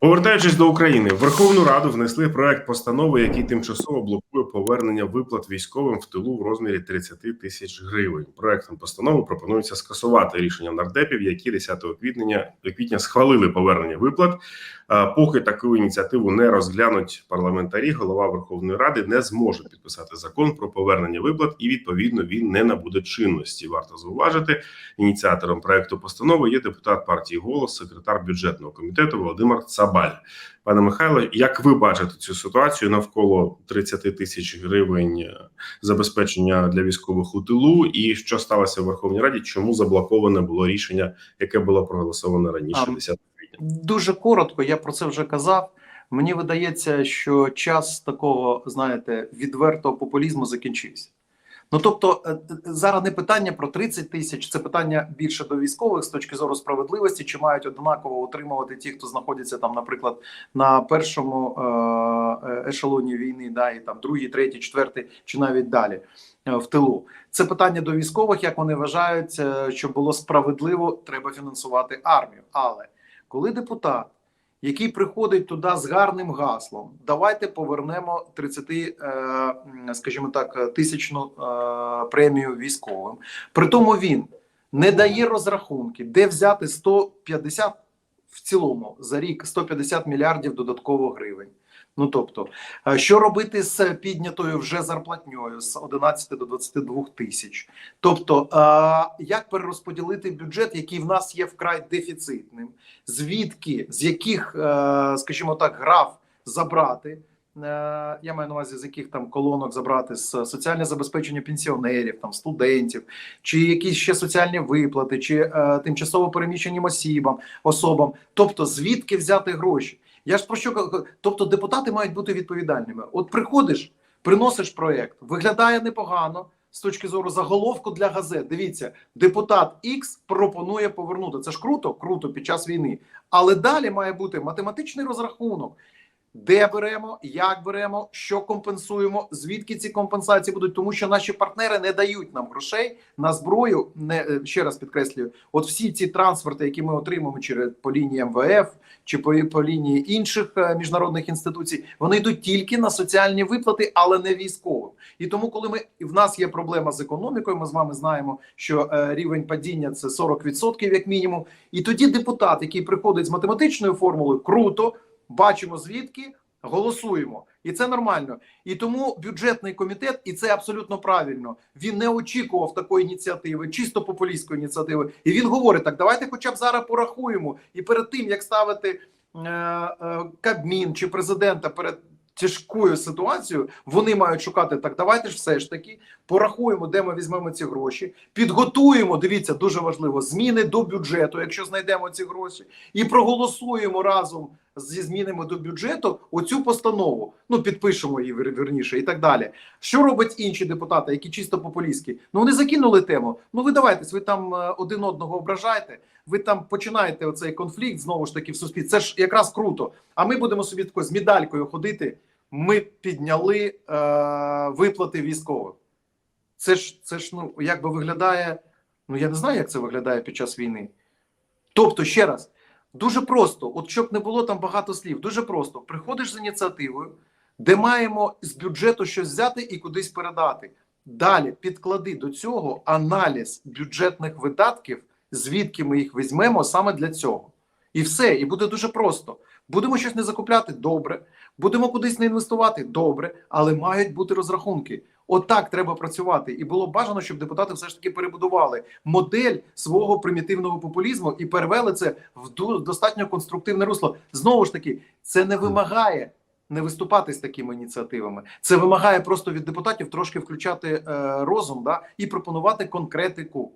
Повертаючись до України, Верховну Раду внесли проект постанови, який тимчасово блокує повернення виплат військовим в тилу в розмірі 30 тисяч гривень. Проектом постанови пропонується скасувати рішення нардепів, які 10 квітня квітня схвалили повернення виплат. Поки таку ініціативу не розглянуть парламентарі, голова Верховної Ради не зможе підписати закон про повернення виплат, і відповідно він не набуде чинності. Варто зауважити, ініціатором проекту постанови є депутат партії голос, секретар бюджетного комітету Володимир Цабаль. Пане Михайло, як ви бачите цю ситуацію навколо 30 тисяч гривень е, забезпечення для військових у тилу, і що сталося в Верховній Раді? Чому заблоковане було рішення, яке було проголосоване раніше? А, 10 Дуже коротко, я про це вже казав. Мені видається, що час такого, знаєте, відвертого популізму закінчився. Ну тобто, е, е, зараз не питання про 30 тисяч, це питання більше до військових з точки зору справедливості, чи мають однаково отримувати ті, хто знаходиться там, наприклад, на першому е- ешелоні війни, да, і там другий, третій, четвертий, чи навіть далі е, в тилу. Це питання до військових, як вони вважають, е, щоб було справедливо, треба фінансувати армію. Але коли депутат, який приходить туди з гарним гаслом, давайте повернемо 30, е, скажімо так, тисячну премію військовим. При тому він не дає розрахунки, де взяти 150 в цілому за рік 150 мільярдів додатково гривень. Ну тобто, е, що робити з піднятою вже зарплатньою з 11 до 22 тисяч? Тобто, е, як перерозподілити бюджет, який в нас є вкрай дефіцитним, звідки з яких, е, скажімо так, граф забрати? Е, Я маю на увазі, з яких там колонок забрати з соціальне забезпечення пенсіонерів, там студентів, чи якісь ще соціальні виплати, чи е, тимчасово переміщеним осібам, особам. Тобто, звідки взяти гроші? Я ж про що тобто депутати мають бути відповідальними. От приходиш, приносиш проект, виглядає непогано з точки зору заголовку для газет. Дивіться, депутат X пропонує повернути. Це ж круто, круто під час війни. Але далі має бути математичний розрахунок. Де беремо, як беремо, що компенсуємо, звідки ці компенсації будуть, тому що наші партнери не дають нам грошей на зброю. Не е, ще раз підкреслюю, от всі ці трансферти, які ми отримуємо через по лінії МВФ чи по, по лінії інших е, міжнародних інституцій, вони йдуть тільки на соціальні виплати, але не військовим. І тому, коли ми в нас є проблема з економікою, ми з вами знаємо, що е, рівень падіння це 40% як мінімум. І тоді депутат, який приходить з математичною формулою, круто бачимо звідки, голосуємо, і це нормально. І тому бюджетний комітет, і це абсолютно правильно. Він не очікував такої ініціативи, чисто популістської ініціативи. І він говорить: так, давайте, хоча б зараз порахуємо. І перед тим як ставити е, е, Кабмін чи президента перед. Тяжкою ситуацією вони мають шукати так. Давайте ж все ж таки порахуємо, де ми візьмемо ці гроші, підготуємо. Дивіться, дуже важливо зміни до бюджету, якщо знайдемо ці гроші, і проголосуємо разом зі змінами до бюджету оцю постанову. Ну підпишемо її верніше і так далі. Що роблять інші депутати, які чисто популістські? Ну вони закинули тему. Ну ви давайтесь, ви там е, один одного ображаєте. Ви там починаєте оцей конфлікт знову ж таки в суспільстві. Це ж якраз круто. А ми будемо собі тако з медалькою ходити. Ми підняли е, виплати військових. Це ж це ж ну як би виглядає. Ну я не знаю, як це виглядає під час війни. Тобто, ще раз, дуже просто, от щоб не було там багато слів, дуже просто приходиш з ініціативою, де маємо з бюджету щось взяти і кудись передати. Далі підклади до цього аналіз бюджетних видатків, звідки ми їх візьмемо саме для цього. І все, і буде дуже просто. Будемо щось не закупляти добре, будемо кудись не інвестувати добре, але мають бути розрахунки. Отак треба працювати, і було бажано, щоб депутати все ж таки перебудували модель свого примітивного популізму і перевели це в достатньо конструктивне русло. Знову ж таки, це не вимагає не виступати з такими ініціативами. Це вимагає просто від депутатів трошки включати е, розум да, і пропонувати конкретику.